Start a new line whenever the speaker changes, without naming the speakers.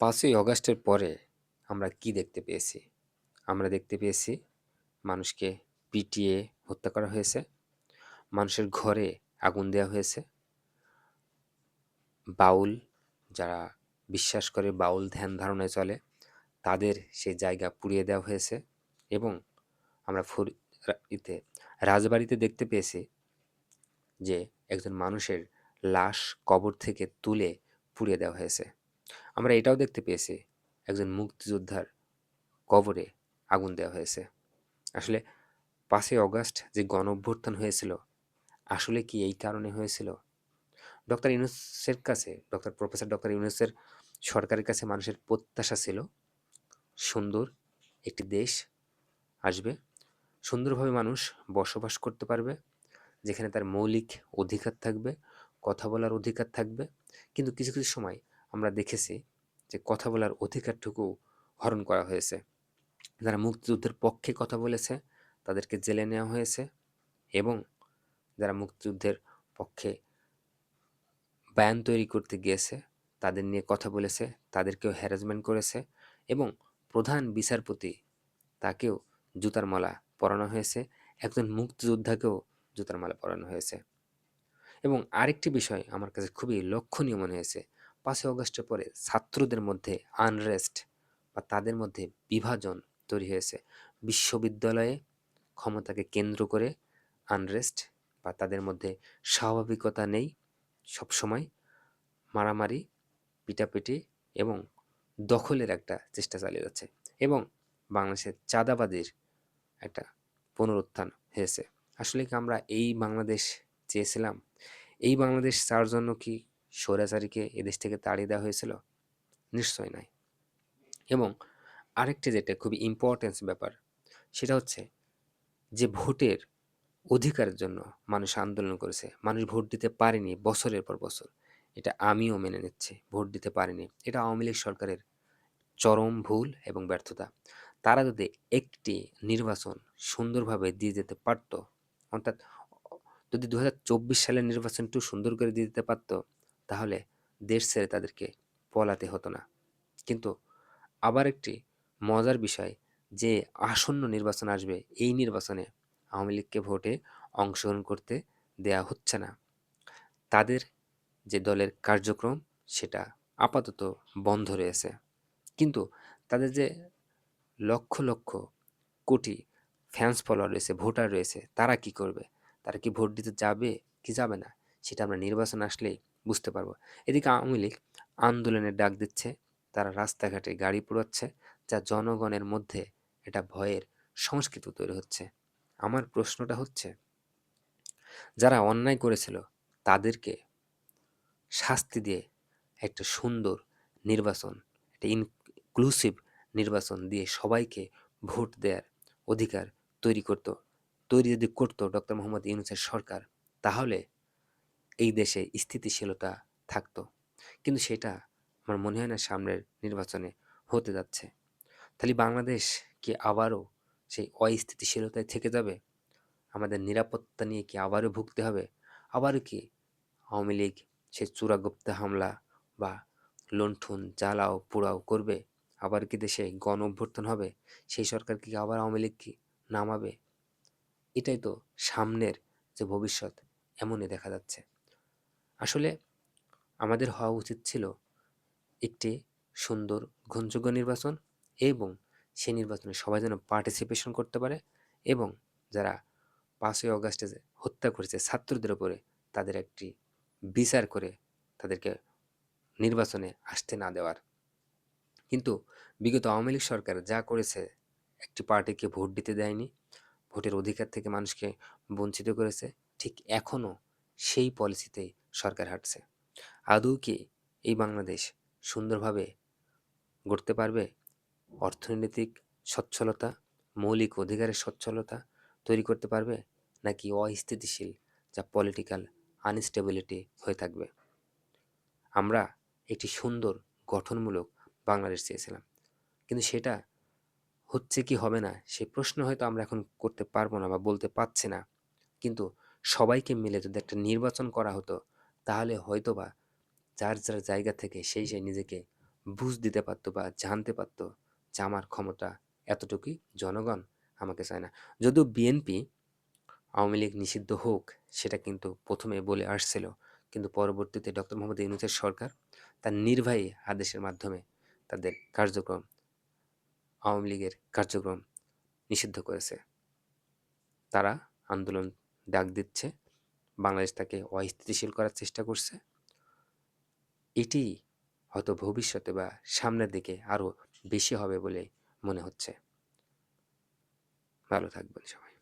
পাঁচই অগাস্টের পরে আমরা কি দেখতে পেয়েছি? আমরা দেখতে পেয়েছি মানুষকে পিটিয়ে হত্যা করা হয়েছে, মানুষের ঘরে আগুন দেওয়া হয়েছে। বাউল যারা বিশ্বাস করে বাউল ধ্যান ধারণায় চলে, তাদের সেই জায়গা পুড়িয়ে দেওয়া হয়েছে এবং আমরা ফুর ইতে, রাজবাড়িতে দেখতে পেয়েছি যে একজন মানুষের লাশ কবর থেকে তুলে পুড়িয়ে দেওয়া হয়েছে। আমরা এটাও দেখতে পেয়েছি, একজন মুক্তিযোদ্ধার কবরে আগুন দেওয়া হয়েছে। আসলে পাঁচই অগাস্ট যে গণ অভ্যুত্থান হয়েছিল, আসলে কি এই কারণে হয়েছিল? ডক্টর ইউনুসের কাছে, ডক্টর প্রফেসর ডক্টর ইউনুসের সরকারের কাছে মানুষের প্রত্যাশা ছিল, সুন্দর একটি দেশ আসবে, সুন্দরভাবে মানুষ বসবাস করতে পারবে, যেখানে তার মৌলিক অধিকার থাকবে, কথা বলার অধিকার থাকবে, কিন্তু কিছু কিছু সময় আমরা দেখেছি যে কথা বলার অধিকারটুকু হরণ করা হয়েছে। যারা মুক্তিযুদ্ধের পক্ষে কথা বলেছে, তাদেরকে জেলে নেওয়া হয়েছে এবং যারা মুক্তিযুদ্ধের পক্ষে বায়ান তৈরি করতে গিয়েছে, তাদের নিয়ে কথা বলেছে, তাদেরকেও হ্যারাসমেন্ট করেছে এবং প্রধান বিচারপতি তাকেও জুতার মালা পরানো হয়েছে, একজন মুক্তিযোদ্ধাকেও জুতার মালা পরানো হয়েছে। এবং আরেকটি বিষয় আমার কাছে খুবই লক্ষণীয় মনে হয়েছে পাঁচই অগস্টের পরে ছাত্রদের মধ্যে আনরেস্ট বা তাদের মধ্যে বিভাজন তৈরি হয়েছে। বিশ্ববিদ্যালয়ে ক্ষমতাকে কেন্দ্র করে আনরেস্ট বা তাদের মধ্যে স্বাভাবিকতা নেই সবসময়। মারামারি, পিটাপিটি এবং দখলের একটা চেষ্টা চালিয়ে যাচ্ছে এবং বাংলাদেশের চাঁদাবাদির একটা পুনরুত্থান হয়েছে। আসলে কি আমরা এই বাংলাদেশ চেয়েছিলাম? এই বাংলাদেশ চাওয়ার জন্য কি স্বৈরাচারীকে এদেশ থেকে তাড়িয়ে দেওয়া হয়েছিল? নিশ্চয় নয়। এবং আরেকটি যেটা খুবই ইম্পর্টেন্স ব্যাপার, সেটা হচ্ছে যে ভোটের অধিকারের জন্য মানুষ আন্দোলন করেছে। মানুষ ভোট দিতে পারেনি বছরের পর বছর। এটা আমিও মেনে নিচ্ছি, ভোট দিতে পারিনি। এটা আওয়ামী লীগ সরকারের চরম ভুল এবং ব্যর্থতা। তারা যদি একটি নির্বাচন সুন্দরভাবে দিয়ে যেতে পারত, অর্থাৎ যদি দু হাজার চব্বিশ সালের নির্বাচনটু সুন্দর করে দিয়ে দিতে পারত তাহলে দেশ ছেড়ে তাদেরকে পলাতে হতো না। কিন্তু আবার একটি মজার বিষয়, যে আসন্ন নির্বাচন আসবে, এই নির্বাচনে আওয়ামী লীগকে ভোটে অংশগ্রহণ করতে দেয়া হচ্ছে না। তাদের যে দলের কার্যক্রম, সেটা আপাতত বন্ধ রয়েছে। কিন্তু তাদের যে লক্ষ লক্ষ কোটি ফ্যান্স ফলোয়ার রয়েছে, ভোটার রয়েছে, তারা কি করবে? তারা কি ভোট দিতে যাবে, কি যাবে না? সেটা আমরা নির্বাচন আসলেই বুঝতে পারব। এদিকে আওয়ামী লীগ আন্দোলনের ডাক দিচ্ছে, তারা রাস্তাঘাটে গাড়ি পোড়াচ্ছে, যা জনগণের মধ্যে এটা ভয়ের সংস্কৃতি তৈরি হচ্ছে। আমার প্রশ্নটা হচ্ছে, যারা অন্যায় করেছিল, তাদেরকে শাস্তি দিয়ে একটা সুন্দর নির্বাচন, একটা ইনক্লুসিভ নির্বাচন দিয়ে সবাইকে ভোট দেওয়ার অধিকার তৈরি করতো, তৈরি যদি করতো ডক্টর মোহাম্মদ ইউনুসের সরকার, তাহলে এই দেশে স্থিতিশীলতা থাকতো। কিন্তু সেটা আমার মনে হয় না সামনের নির্বাচনে হতে যাচ্ছে। তাহলে বাংলাদেশ কি আবারও সেই অস্থিতিশীলতায় থেকে যাবে? আমাদের নিরাপত্তা নিয়ে কি আবারও ভুগতে হবে? আবারও কি আওয়ামী লীগ সে চূড়াগুপ্ত হামলা বা লুণ্ঠন জ্বালাও পোড়াও করবে? আবার কি দেশে গণ অভ্যর্থন হবে? সেই সরকার কি আবার আওয়ামী লীগ কি নামাবে? এটাই তো সামনের যে ভবিষ্যৎ, এমনই দেখা যাচ্ছে। আসলে আমাদের হওয়া উচিত ছিল একটি সুন্দর গ্রহণযোগ্য নির্বাচন এবং সেই নির্বাচনে সবাই যেন পার্টিসিপেশন করতে পারে এবং যারা পাঁচই অগাস্টে হত্যা করেছে ছাত্রদের উপরে তাদের একটি বিচার করে তাদেরকে নির্বাচনে আসতে না দেওয়ার। কিন্তু বিগত আওয়ামী লীগ সরকার যা করেছে, একটি পার্টিকে ভোট দিতে দেয়নি, ভোটের অধিকার থেকে মানুষকে বঞ্চিত করেছে, ঠিক এখনও সেই পলিসিতে সরকার হাঁটছে। আদৌ কি এই বাংলাদেশ সুন্দরভাবে গড়তে পারবে? অর্থনৈতিক সচ্ছলতা, মৌলিক অধিকারের সচ্ছলতা তৈরি করতে পারবে? নাকি অস্থিতিশীল যা পলিটিক্যাল আনস্টেবিলিটি হয়ে থাকবে? আমরা একটি সুন্দর, গঠনমূলক বাংলাদেশ চেয়েছিলাম। কিন্তু সেটা হচ্ছে কি হবে না সেই প্রশ্ন হয়তো আমরা এখন করতে পারব না বা বলতে পারছি না। কিন্তু সবাইকে মিলে যদি একটা নির্বাচন করা হতো, তাহলে হয়তো বা যার যার জায়গা থেকে সেই সেই নিজেকে বুঝ দিতে পারতো বা জানতে পারতো যে আমার ক্ষমতা এতটুকুই জনগণ আমাকে চায় না। যদিও বিএনপি আওয়ামী লীগ নিষিদ্ধ হোক, সেটা কিন্তু প্রথমে বলে আসছিল। কিন্তু পরবর্তীতে ডক্টর মোহাম্মদ ইউনুসের সরকার তার নির্বাহী আদেশের মাধ্যমে তাদের কার্যক্রম, আওয়ামী লীগের কার্যক্রম নিষিদ্ধ করেছে। তারা আন্দোলন ডাক দিচ্ছে। বাংলাদেশ তাকে অস্থিতিশীল করার চেষ্টা করছে। এটি হয়তো ভবিষ্যতে বা সামনের দিকে আরও বেশি হবে বলে মনে হচ্ছে। ভালো থাকবেন সবাই।